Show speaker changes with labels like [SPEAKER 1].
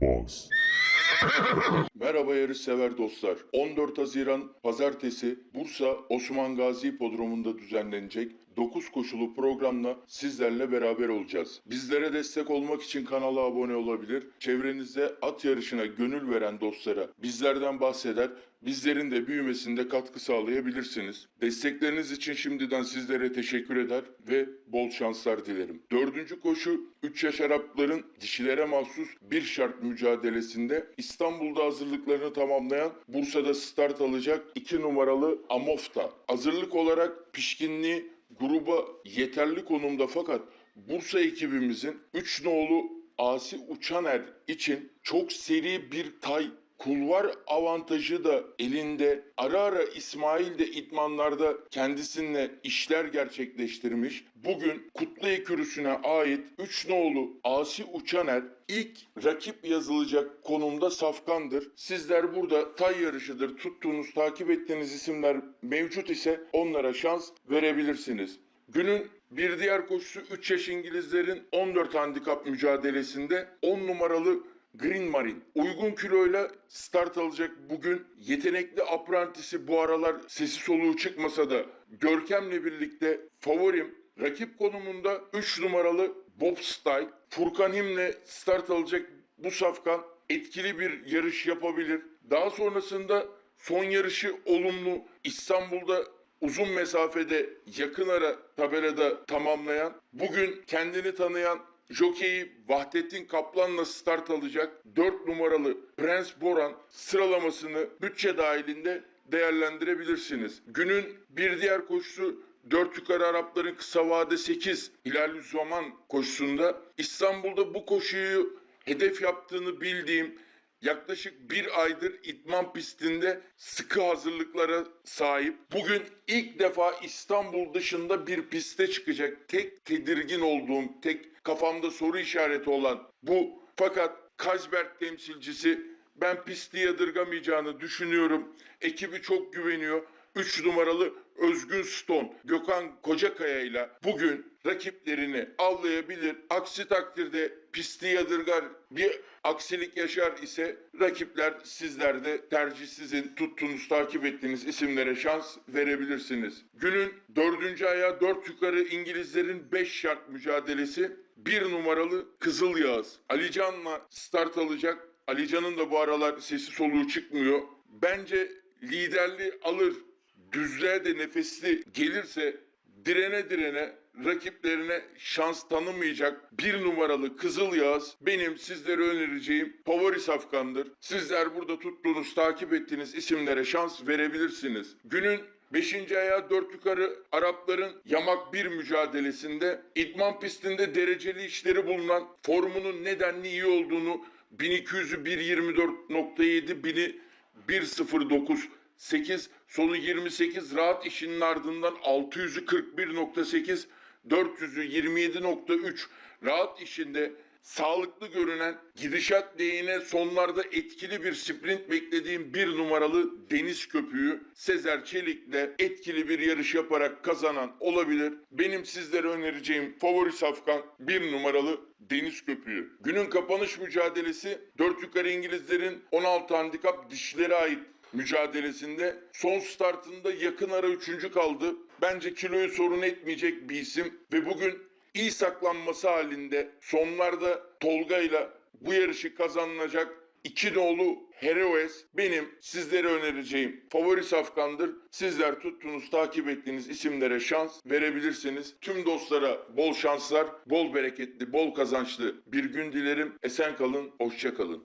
[SPEAKER 1] Cambaz.
[SPEAKER 2] Merhaba yarış sever dostlar. 14 Haziran Pazartesi Bursa Osman Gazi Hipodromu'nda düzenlenecek 9 koşulu programla sizlerle beraber olacağız. Bizlere destek olmak için kanala abone olabilir. Çevrenizde at yarışına gönül veren dostlara bizlerden bahseder, bizlerin de büyümesinde katkı sağlayabilirsiniz. Destekleriniz için şimdiden sizlere teşekkür eder ve bol şanslar dilerim. Dördüncü koşu 3 yaş Arapların dişilere mahsus bir şart mücadelesinde İstanbul'da hazırlıklarını tamamlayan Bursa'da start alacak 2 numaralı Amofta. Hazırlık olarak pişkinliği gruba yeterli konumda fakat Bursa ekibimizin 3 nolu Asi Uçaner için çok seri bir tay Kulvar avantajı da elinde. Ara ara İsmail de itmanlarda kendisine işler gerçekleştirmiş. Bugün Kutlu Ekürüsü'ne ait 3 nolu Asi Uçaner ilk rakip yazılacak konumda safkandır. Sizler burada tay yarışıdır tuttuğunuz, takip ettiğiniz isimler mevcut ise onlara şans verebilirsiniz. Günün bir diğer koşusu 3 yaş İngilizlerin 14 handikap mücadelesinde 10 numaralı Green Marine uygun kiloyla start alacak bugün. Yetenekli aprantisi bu aralar sesi soluğu çıkmasa da Görkem'le birlikte favorim rakip konumunda 3 numaralı Bob Style. Furkan Him'le start alacak bu safkan etkili bir yarış yapabilir. Daha sonrasında son yarışı olumlu İstanbul'da uzun mesafede yakın ara tabelada tamamlayan, bugün kendini tanıyan jokeyi Vahdettin Kaplan'la start alacak 4 numaralı Prens Boran sıralamasını bütçe dahilinde değerlendirebilirsiniz. Günün bir diğer koşusu 4 yukarı Arapların kısa vade 8 Hilal Zaman koşusunda İstanbul'da bu koşuyu hedef yaptığını bildiğim yaklaşık bir aydır itman pistinde sıkı hazırlıklara sahip. Bugün ilk defa İstanbul dışında bir piste çıkacak. Tek tedirgin olduğum, tek kafamda soru işareti olan bu. Fakat Kazberg temsilcisi ben pisti yadırgamayacağını düşünüyorum. Ekibi çok güveniyor. 3 numaralı Özgün Stone, Gökhan Kocakaya ile bugün rakiplerini avlayabilir. Aksi takdirde pisti yadırgar bir aksilik yaşar ise rakipler sizler de tercih sizin tuttuğunuz takip ettiğiniz isimlere şans verebilirsiniz. Günün dördüncü ayağı dört yukarı İngilizlerin 5 şart mücadelesi bir numaralı Kızıl Yağız. Alican'la start alacak. Alican'ın da bu aralar sesi soluğu çıkmıyor. Bence liderliği alır düzlüğe de nefesli gelirse direne direne rakiplerine şans tanımayacak bir numaralı Kızıl Yağız benim sizlere önereceğim favori safkandır. Sizler burada tuttuğunuz, takip ettiğiniz isimlere şans verebilirsiniz. Günün 5. ayağı 4 yukarı Arapların yamak bir mücadelesinde idman pistinde dereceli işleri bulunan formunun nedenli iyi olduğunu 1200'ü 1.24.7 bini 1.09 8 sonu 28 rahat işinin ardından 600'ü 41.8 400'ü 27.3 rahat işinde sağlıklı görünen gidişat lehine sonlarda etkili bir sprint beklediğim bir numaralı deniz köpüğü Sezer Çelik'le etkili bir yarış yaparak kazanan olabilir. Benim sizlere önereceğim favori safkan bir numaralı deniz köpüğü. Günün kapanış mücadelesi 4 yukarı İngilizlerin 16 handikap dişlere ait mücadelesinde son startında yakın ara üçüncü kaldı. Bence kiloyu sorun etmeyecek bir isim ve bugün iyi saklanması halinde sonlarda Tolga ile bu yarışı kazanılacak iki nolu Heroes benim sizlere önereceğim favori safkandır. Sizler tuttuğunuz, takip ettiğiniz isimlere şans verebilirsiniz. Tüm dostlara bol şanslar, bol bereketli, bol kazançlı bir gün dilerim. Esen kalın, hoşça kalın.